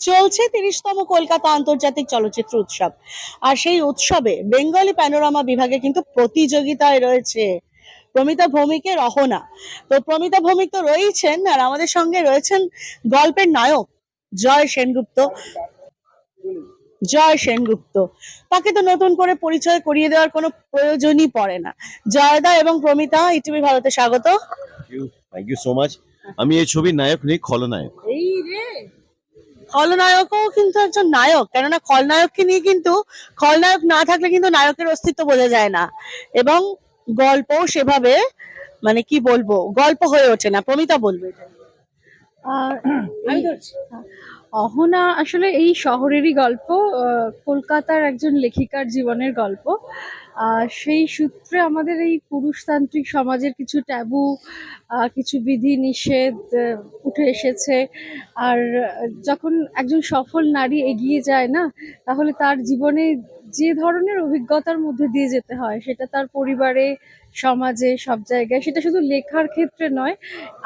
চলছে তিরিশতম কলকাতা আন্তর্জাতিক চলচ্চিত্র উৎসব। আর সেই উৎসবে বেঙ্গলি প্যানোরামা বিভাগে কিন্তু প্রতিযোগিতায় রয়েছে প্রমিতা ভৌমিকের রহনা তো প্রমিতা ভৌমিক তো রয়েছেন আর আমাদের সঙ্গে রয়েছেন গল্পের নায়ক জয় সেনগুপ্ত। জয় সেনগুপ্ত। তাকে তো নতুন করে পরিচয় করিয়ে দেওয়ার কোনো প্রয়োজনই পড়ে না। জয়দা এবং প্রমিতা ইটিভি ভারতে স্বাগত। থ্যাংক ইউ সো মাচ আমি এই ছবির নায়ক নেই খলনায়ক। এই রে! খলনায়কও কিন্তু একজন নায়ক, কেননা খলনায়ককে নিয়ে কিন্তু, খলনায়ক না থাকলে কিন্তু নায়কের অস্তিত্ব বোঝা যায় না এবং গল্প সেভাবে মানে কি বলব, গল্প হয়ে ওঠে না প্রমিতা বলবে। আর আমি এই অহনা আসলে এই শহরেরই গল্প কলকাতার একজন লেখিকার জীবনের গল্প। আর সেই সূত্রে আমাদের এই পুরুষতান্ত্রিক সমাজের কিছু ট্যাবু কিছু বিধি নিষেধ উঠে এসেছে। আর যখন একজন সফল নারী এগিয়ে যায় না তাহলে তার জীবনে যে ধরনের অভিজ্ঞতার মধ্যে দিয়ে যেতে হয় সেটা তার পরিবারে সমাজে সব জায়গায় সেটা শুধু লেখার ক্ষেত্রে নয়।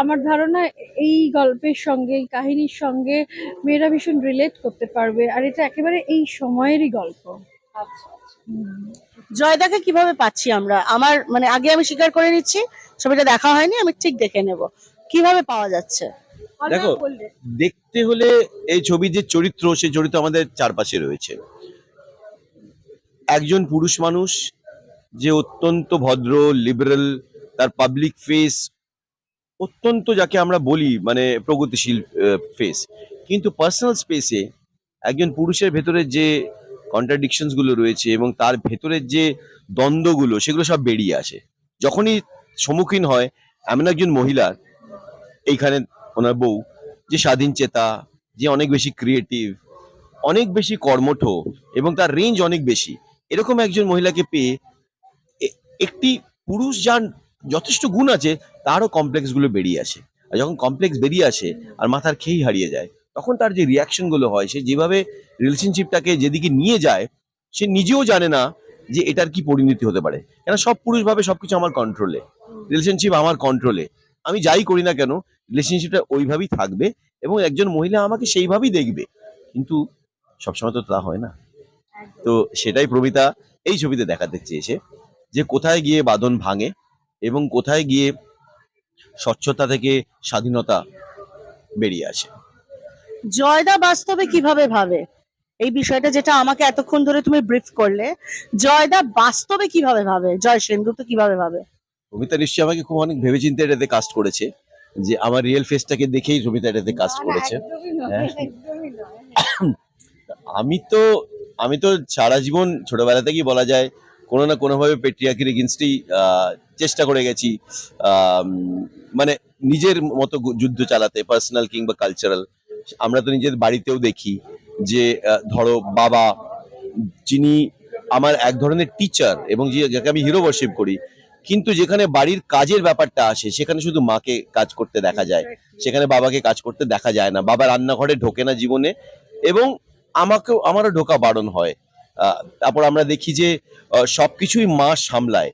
আমার ধারণা এই গল্পের সঙ্গে এই কাহিনীর সঙ্গে মেয়েরা ভীষণ রিলেট করতে পারবে আর এটা একেবারে এই সময়েরই গল্প। জয়দাকে কীভাবে পাচ্ছি আমরা? আমার মানে আগে আমি স্বীকার করে নিচ্ছি ছবিটা দেখা হয়নি আমি ঠিক দেখে নেব। কীভাবে পাওয়া যাচ্ছে? দেখো দেখতে হলে এই ছবির যে চরিত্র সেই চরিত্র আমাদের চারপাশে রয়েছে। একজন পুরুষ মানুষ যে অত্যন্ত ভদ্র লিবারেল তার পাবলিক ফেস অত্যন্ত যাকে আমরা বলি মানে প্রগতিশীল ফেস কিন্তু পার্সোনাল স্পেসে একজন পুরুষের ভেতরে যে কন্ট্রাডিকশনসগুলো রয়েছে এবং তার ভেতরের যে দ্বন্দ্বগুলো, সেগুলো সব বেরিয়ে আসে। যখনই সম্মুখীন হয় এমন একজন মহিলার এইখানে ওনার বউ, যে স্বাধীন চেতা, যে অনেক বেশি ক্রিয়েটিভ অনেক বেশি কর্মঠ এবং তার রেঞ্জ অনেক বেশি। এরকম একজন মহিলাকে পেয়ে একটি পুরুষ যার যথেষ্ট গুণ আছে, তারও কমপ্লেক্সগুলো বেরিয়ে আসে। আর যখন কমপ্লেক্স বেরিয়ে আসে আর মাথার খেই হারিয়ে যায়, তখন তার যে রিয়াকশনগুলো হয়, সে যেভাবে রিলেশনশিপটাকে যেদিকে নিয়ে যায়, সে নিজেও জানে না যে এটার কি পরিণতি হতে পারে। কেন সব পুরুষ ভাবে সবকিছু আমার কন্ট্রোলে রিলেশনশিপ আমার কন্ট্রোলে আমি যাই করি না কেন রিলেশনশিপটা ওইভাবেই থাকবে এবং একজন মহিলা আমাকে সেইভাবেই দেখবে। কিন্তু সবসময় তো তা হয় না। তো সেটাই প্রমিতা এই ছবিতে দেখাতে চেয়েছে যে কোথায় গিয়ে বাঁধন ভাঙে এবং কোথায় গিয়ে স্বচ্ছতা থেকে স্বাধীনতা বেরিয়ে আসে। জয়দা বাস্তবে কীভাবে ভাবে? এই বিষয়টা যেটা আমাকে এতক্ষণ ধরে তুমি ব্রিফ করলে জয়দা বাস্তবে কীভাবে ভাবে? জয় সেনগুপ্ত কীভাবে ভাবে? প্রমিতা নিশ্চয়ই আমাকে খুব অনেক ভেবেচিন্তে এটাতে কাস্ট করেছে যে আমার রিয়েল ফেসটাকে দেখেই প্রমিতা এটাতে কাস্ট করেছে। হ্যাঁ। আমি তো আমি তো সারা জীবন ছোটবেলা থেকেই বলা যায়, কোনো না কোনোভাবে পেট্রিয়াকির এগেনস্টেই চেষ্টা করে গেছি মানে নিজের মতো যুদ্ধ চালাতে পার্সোনাল কিংবা কালচারাল আমরা তো নিজের বাড়িতেও দেখি যে ধরো বাবা, যিনি আমার এক ধরনের টিচার এবং যে- যাকে আমি হিরো বর্শিপ করি, কিন্তু যেখানে বাড়ির কাজের ব্যাপারটা আসে, সেখানে শুধু মাকে কাজ করতে দেখা যায়। সেখানে বাবাকে কাজ করতে দেখা যায় না। বাবা রান্নাঘরে ঢোকে না জীবনে এবং আমাকেও, আমারও ঢোকা বারণ হয়। তারপর আমরা দেখি যে সবকিছুই মা সামলায়।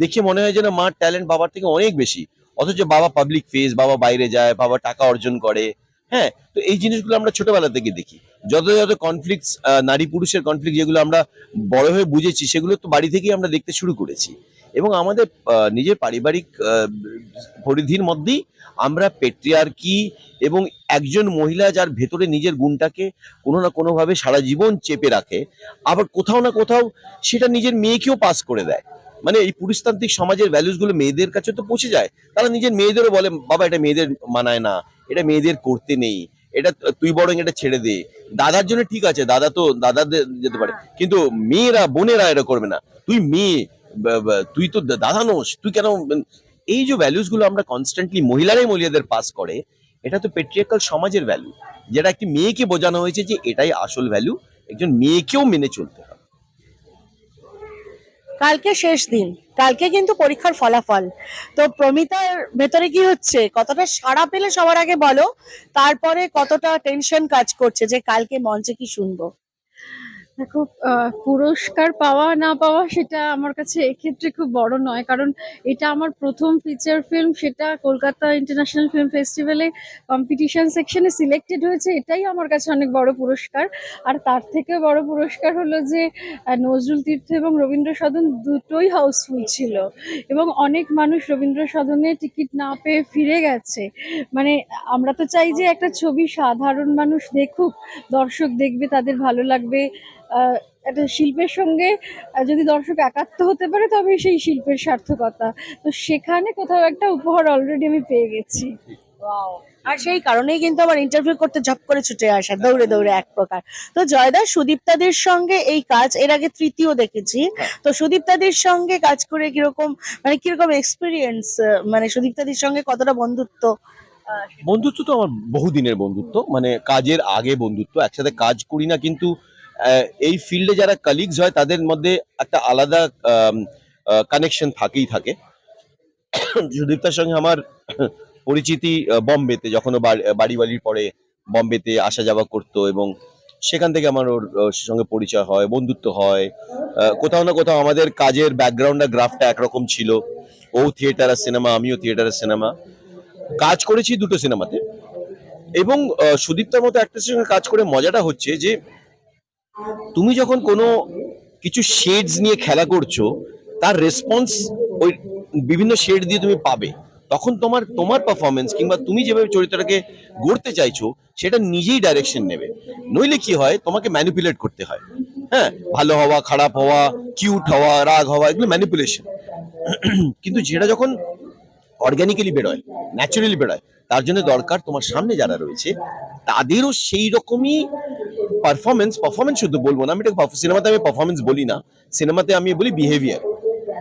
দেখে মনে হয় যেন মার ট্যালেন্ট বাবার থেকে অনেক বেশি। অথচ বাবা পাবলিক ফেস বাবা বাইরে যায়, বাবা টাকা অর্জন করে। হ্যাঁ তো এই জিনিসগুলো আমরা ছোটবেলা থেকে দেখি। যত যত কনফ্লিক্ট নারী পুরুষের কনফ্লিক্ট যেগুলো আমরা বড় হয়ে বুঝেছি, সেগুলো তো বাড়ি থেকেই আমরা দেখতে শুরু করেছি। এবং আমাদের নিজের পারিবারিক পরিধির মধ্যেই আমরা পেট্রিয়ার্কি এবং একজন মহিলা যার ভেতরে নিজের গুণটাকে কোনো না কোনোভাবে সারা জীবন চেপে রাখে, আবার কোথাও না কোথাও সেটা নিজের মেয়েকেও পাস করে দেয়। মানে এই পুরুষতান্ত্রিক সমাজের ভ্যালুসগুলো মেয়েদের কাছে তো পৌঁছে যায়। তারা নিজের মেয়েদেরও বলে, বাবা, এটা মেয়েদের মানায় না, এটা মেয়েদের করতে নেই, এটা তুই বরং এটা ছেড়ে দে। দাদার জন্য ঠিক আছে, দাদা তো, দাদাদের যেতে পারে, কিন্তু মেয়েরা, বোনেরা এটা করবে না। তুই মেয়ে তুই তো দাদা নোস, তুই কেন এই যে ভ্যালুসগুলো আমরা কনস্ট্যান্টলি মহিলারাই মহিলাদের পাস করে, এটা তো পেট্রিয়াকাল সমাজের ভ্যালু যেটা একটি মেয়েকে বোঝানো হয়েছে যে এটাই আসল ভ্যালু একজন মেয়েকেও মেনে চলতে হবে। কালকে শেষ দিন, কালকে কিন্তু পরীক্ষার ফলাফল। তো প্রমিতার ভেতরে কি হচ্ছে? কতটা সাড়া পেলে সবার আগে বলো, তারপরে কতটা টেনশন কাজ করছে যে কালকে মঞ্চে কি শুনব? দেখো পুরস্কার পাওয়া না পাওয়া সেটা আমার কাছে এক্ষেত্রে খুব বড় নয়। কারণ এটা আমার প্রথম ফিচার ফিল্ম সেটা কলকাতা ইন্টারন্যাশনাল ফিল্ম ফেস্টিভ্যালে কম্পিটিশন সেকশনে সিলেক্টেড হয়েছে। এটাই আমার কাছে অনেক বড় পুরস্কার। আর তার থেকে বড় পুরস্কার হলো যে নজরুল তীর্থ এবং রবীন্দ্র সদন দুটোই হাউসফুল ছিল। এবং অনেক মানুষ রবীন্দ্র সদনে টিকিট না পেয়ে ফিরে গেছে। মানে আমরা তো চাই যে একটা ছবি সাধারণ মানুষ দেখুক, দর্শক দেখবে, তাদের ভালো লাগবে। একটা শিল্পের সঙ্গে যদি দর্শক একাত্ম হতে পারে তবে সেই শিল্পের সার্থকতা। তো সেখানে কোথাও একটা উপহার অলরেডি আমি পেয়ে গেছি। আর সেই কারণেই কিন্তু আমার ইন্টারভিউ করতে ঝপ করে ছুটে আসা দৌড়ে দৌড়ে এক প্রকার। তো জয়দা সুদীপ্তাদের সঙ্গে এই কাজ এর আগে তৃতীয় দেখেছি। তো সুদীপ্তাদের সঙ্গে কাজ করে কীরকম মানে কীরকম এক্সপিরিয়েন্স মানে সুদীপ্তাদের সঙ্গে কতটা বন্ধুত্ব? বন্ধুত্ব তো আমার বহুদিনের বন্ধুত্ব মানে কাজের আগে বন্ধুত্ব একসাথে কাজ করি না কিন্তু এই ফিল্ডে যারা কালিগস হয়, তাদের মধ্যে একটা আলাদা কানেকশন থাকেই থাকে। সুদীপ্তার সঙ্গে আমার পরিচিতি বম্বেতে যখন বাড়ি- বাড়ি বাড়ির পরে বম্বেতে আসা যাওয়া করতো এবং সেখান থেকে আমার ওর সঙ্গে পরিচয় হয়, বন্ধুত্ব হয়। কোথাও না কোথাও আমাদের কাজের ব্যাকগ্রাউন্ড আর গ্রাফটা একরকম ছিল। ও থিয়েটার আর সিনেমা আমিও থিয়েটারের সিনেমা কাজ করেছি দুটো সিনেমাতে এবং সুদীপ্তার মতো অ্যাক্ট্রেসের সঙ্গে কাজ করে মজাটা হচ্ছে যে তুমি যখন কোনো কিছু শেডস নিয়ে খেলা করছ, তার রেসপন্স ওই বিভিন্ন শেড দিয়ে তুমি পাবে। তখন তোমার তোমার পারফরমেন্স কিংবা তুমি যেভাবে চরিত্রটাকে গড়তে চাইছো, সেটা নিজেই ডাইরেকশন নেবে। নইলে কি হয়, তোমাকে ম্যানিপুলেট করতে হয়। হ্যাঁ ভালো হওয়া, খারাপ হওয়া কিউট হওয়া, রাগ হওয়া, এগুলো ম্যানিপুলেশন কিন্তু যেটা যখন অর্গানিক্যালি বেরোয় ন্যাচারালি বেরোয়, তার জন্য দরকার তোমার সামনে যারা রয়েছে, তাদেরও সেই রকমই পারফরমেন্স পারফরমেন্স শুধু বলব না। আমি এটা সিনেমাতে আমি পারফরমেন্স বলি না। সিনেমাতে আমি বলি বিহেভিয়ার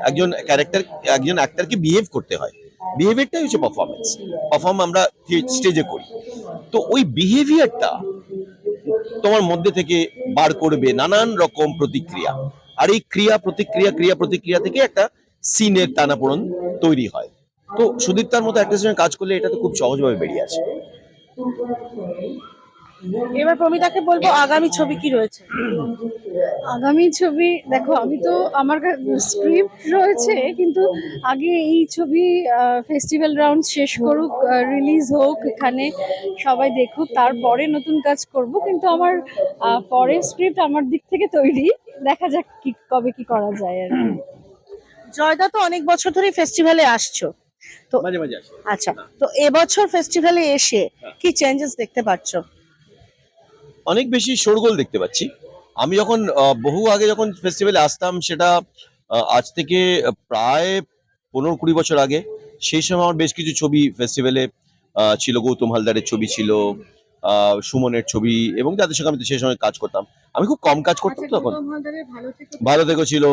একজন ক্যারেক্টার একজন অ্যাক্টরকে বিহেভ করতে হয়। বিহেভিয়ারটাই হচ্ছে পারফরমেন্স পারফর্ম আমরা স্টেজে করি। তো ওই বিহেভিয়ারটা তোমার মধ্যে থেকে বার করবে নানান রকম প্রতিক্রিয়া। আর এই ক্রিয়া প্রতিক্রিয়া ক্রিয়া প্রতিক্রিয়া থেকে একটা সিনের টানাপোড়ন তৈরি হয়। তো সুদীপ্তার মতো একটা কাজ করলে এটা তো খুব সহজভাবে বেরিয়ে আসে। এবার প্রমিতাকে বলব আগামী ছবি কি রয়েছে? আগামী ছবি দেখো আমি তো আমার স্ক্রিপ্ট রয়েছে কিন্তু আগে এই ছবি ফেস্টিভ্যাল রাউন্ড শেষ করুক রিলিজ হোক এখানে সবাই দেখুক তারপরে নতুন কাজ করব কিন্তু আমার পরের স্ক্রিপ্ট আমার দিক থেকে তৈরি দেখা যাক কি কবে কি করা যায় আর জয়দা তো অনেক বছর ধরে ফেস্টিভ্যালে আসছো। মাঝে মাঝে আচ্ছা তো এবছর ফেস্টিভ্যালে এসে কি চেঞ্জেস দেখতে পাচ্ছ? অনেক বেশি শোরগোল দেখতে পাচ্ছি। আমি যখন বহু আগে যখন ফেস্টিভ্যালে আসতাম সেটা আজ থেকে প্রায় পনেরো কুড়ি বছর আগে সেই সময় আমার বেশ কিছু ছবি ফেস্টিভ্যালে ছিল গৌতম হালদারের ছবি ছিল সুমনের ছবি এবং তাদের সঙ্গে আমি তো সেই সময় কাজ করতাম। আমি খুব কম কাজ করতাম তো তখন। ভালো থেকো ছিল।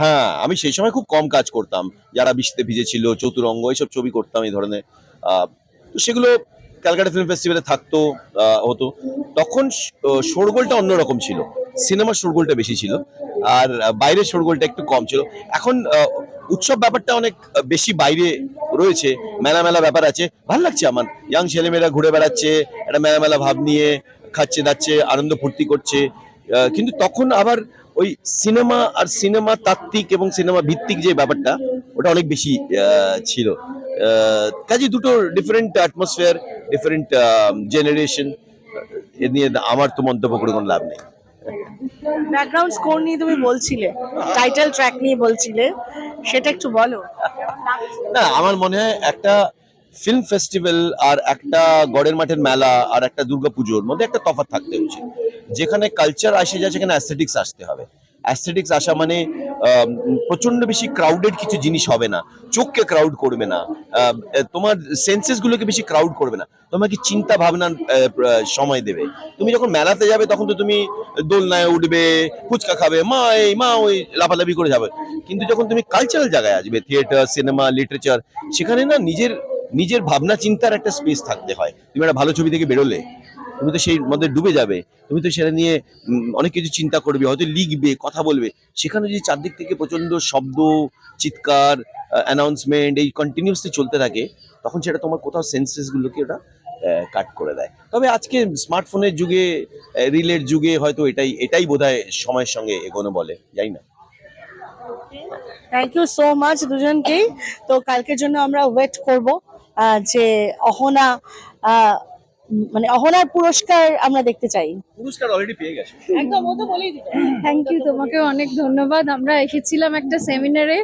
হ্যাঁ আমি সেই সময় খুব কম কাজ করতাম। যারা বৃষ্টিতে ভিজেছিল চতুরঙ্গ এইসব ছবি করতাম এই ধরনের। তো সেগুলো ক্যালকাটা ফিল্ম ফেস্টিভ্যালে থাকতো হতো। তখন শোরগোলটা অন্যরকম ছিল। সিনেমার শোরগোলটা বেশি ছিল। আর বাইরের শোরগোলটা একটু কম ছিল। এখন উৎসব ব্যাপারটা অনেক বেশি বাইরে রয়েছে। মেলা মেলা ব্যাপার আছে। ভালো লাগছে আমার। ইয়াং ছেলেমেয়েরা ঘুরে বেড়াচ্ছে, একটা মেলা মেলা ভাব নিয়ে খাচ্ছে দাচ্ছে, আনন্দ ফুর্তি করছে। কিন্তু তখন আবার ওই সিনেমা আর সিনেমা তাত্ত্বিক এবং সিনেমা ভিত্তিক যে ব্যাপারটা, ওটা অনেক বেশি ছিল। কাজে দুটো ডিফারেন্ট অ্যাটমসফিয়ার ডিফারেন্ট জেনারেশন এ নিয়ে আমার তো মন্তব্য করে কোনো লাভ নেই। ব্যাকগ্রাউন্ড স্কোর নিয়ে তুমি বলছিলে টাইটেল ট্র্যাক নিয়ে বলছিলে সেটা একটু বলো। না আমার মনে হয় একটা ফিল্ম ফেস্টিভ্যাল আর একটা গড়ের মাঠের মেলা আর একটা দুর্গাপুজোর মধ্যে একটা তফাৎ থাকতে উচিত যেখানে কালচার আসে যায় সেখানে অ্যাস্থেটিক্স আসতে হবে। অ্যাস্থেটিক্স আসা মানে প্রচণ্ড বেশি ক্রাউডেড কিছু জিনিস হবে না। চোখকে ক্রাউড করবে না। তোমার সেন্সেস গুলোকে বেশি ক্রাউড করবে না। তোমাকে চিন্তা ভাবনার সময় দেবে। তুমি যখন মেলাতে যাবে, তখন তো তুমি দোলনায় উঠবে, ফুচকা খাবে, মা এই, মা ওই লাফালাফি করে যাবে। কিন্তু যখন তুমি কালচারাল জায়গায় আসবে থিয়েটার সিনেমা লিটারেচার সেখানে না নিজের নিজের ভাবনা চিন্তার একটা স্পেস থাকতে হয়। তুমি একটা ভালো ছবি থেকে বেরোলে তুমি তো সেই মধ্যে ডুবে যাবে। তুমি তো সেটা নিয়ে অনেক কিছু চিন্তা করবে, হয়তো লিখবে, কথা বলবে। সেখানে যদি চারদিক থেকে প্রচণ্ড শব্দ, চিৎকার অ্যানাউন্সমেন্ট এই কন্টিনিউসলি চলতে থাকে, তখন সেটা তোমার কোথাও সেন্সেসগুলোকে ওটা কাট করে দেয়। তবে আজকে স্মার্টফোনের যুগে রিলের যুগে হয়তো এটাই এটাই বোধহয় সময়ের সঙ্গে এগোনো বলে যাই না। থ্যাংক ইউ সো মাচ দুজনকেই। তো কালকের জন্য আমরা ওয়েট করব যে অহনা মানে অহনার পুরস্কার আমরা দেখতে চাই। পুরস্কার অলরেডি পেয়ে গেছে। একদম ও তো বলেই দিল। থ্যাংক ইউ তোমাকে অনেক ধন্যবাদ। আমরা এসেছিলাম একটা সেমিনারে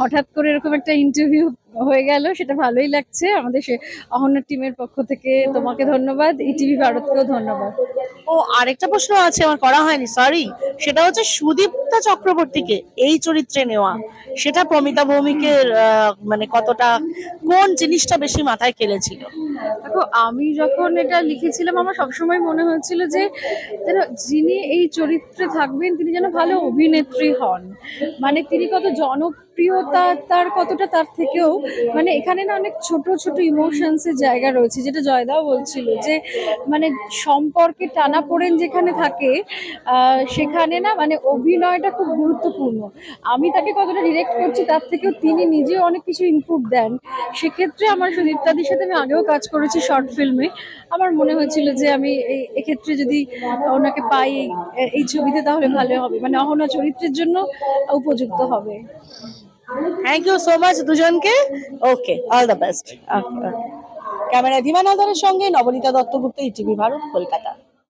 হঠাৎ করে এরকম একটা ইন্টারভিউ হয়ে গেল সেটা ভালোই লাগছে। আমাদের সে অহনার টিমের পক্ষ থেকে তোমাকে ধন্যবাদ। ইটিভি ভারতকেও ধন্যবাদ। ও আরেকটা প্রশ্ন আছে আমার করা হয়নি সরি সেটা হচ্ছে সুদীপ্তা চক্রবর্তীকে এই চরিত্রে নেওয়া। সেটা প্রমিতা ভৌমিকের মানে কতটা কোন জিনিসটা বেশি মাথায় খেলেছিল দেখো আমি যখন এটা লিখেছিলাম আমার সবসময় মনে হয়েছিল যে যেন যিনি এই চরিত্রে থাকবেন, তিনি যেন ভালো অভিনেত্রী হন। মানে তিনি কত জনপ্রিয়তা, তার কতটা তার থেকেও মানে এখানে না অনেক ছোট ছোট ইমোশনসের জায়গা রয়েছে, যেটা জয়দাও বলছিল যে মানে সম্পর্কে টানা পড়েন যেখানে থাকে সেখানে না মানে অভিনয়টা খুব গুরুত্বপূর্ণ। আমি তাকে কতটা ডিরেক্ট করছি, তার থেকেও তিনি নিজেও অনেক কিছু ইনপুট দেন। সেক্ষেত্রে আমার সুদীপ্তাদির সাথে আমি আগেও কাজ করেছি শর্ট ফিল্মে আমার মনে হয়েছিল যে আমি এক্ষেত্রে যদি ওনাকে পাই এই- ছবিতে তাহলে ভালো হবে। মানে অহনা চরিত্রের জন্য উপযুক্ত হবে। থ্যাংক ইউ সো মাচ দুজনকে। Okay all the best camera ধীমানন্দের সঙ্গে নবনীতা দত্তগুপ্ত ইটিভি ভারত, কলকাতা।